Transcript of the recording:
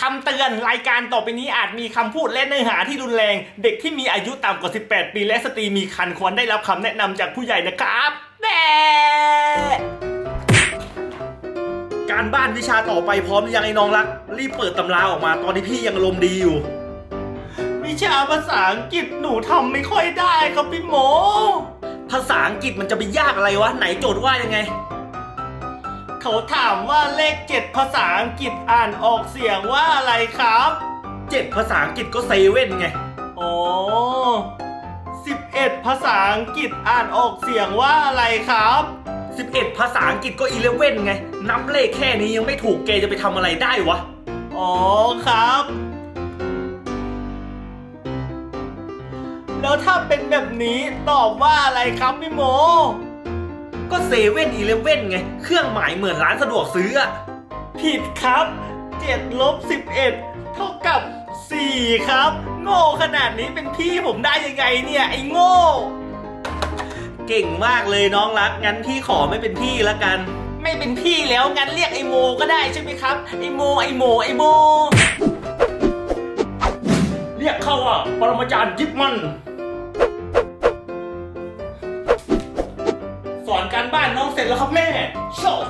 คำเตือนรายการต่อไปนี้อาจมีคำพูดและเนื้อหาที่รุนแรง เด็กที่มีอายุต่ำกว่า 18 ปีและสตรีมีครรภ์ควรได้รับคำแนะนำจากผู้ใหญ่นะครับแน่การบ้านวิชาต่อไปพร้อมหรือยังไอ้น้องรัก รีบเปิดตำราออกมาตอนที่พี่ยังอารมดีอยู่ วิชาภาษาอังกฤษหนูทำไม่ค่อยได้ครับพี่โมภาษาอังกฤษมันจะไปยากอะไรวะไหนโจทย์ว่ายังไง เขาถามว่าเลขเจ็ดภาษาอังกฤษอ่านออกเสียงว่าอะไรครับเจ็ดภาษาอังกฤษก็เซเว่นไงอ๋อสิบเอ็ดภาษาอังกฤษอ่านออกเสียงว่าอะไรครับสิบเอ็ดภาษาอังกฤษก็อีเลเว่นไง นับเลขแค่นี้ยังไม่ถูกเกจะไปทำอะไรได้วะ อ๋อครับ แล้วถ้าเป็นแบบนี้ตอบว่าอะไรครับพี่โม ก็เซเว่นอีเลฟเว่นไง เครื่องหมายเหมือนร้านสะดวกซื้ออะผิดครับ7ลบ11 เท่ากับ 4 ครับ โง่ขนาดนี้เป็นพี่ผมได้ยังไงเนี่ย ไอ้โง่ เก่งมากเลยน้องรัก งั้นพี่ขอไม่เป็นพี่แล้วกัน ไม่เป็นพี่แล้วงั้นเรียกไอโมก็ได้ใช่ไหมครับ ไอโม ไอโม ไอโม เรียกเขาว่าปรมาจารย์ยิบมัน การบ้านน้องเสร็จแล้วครับแม่โชว์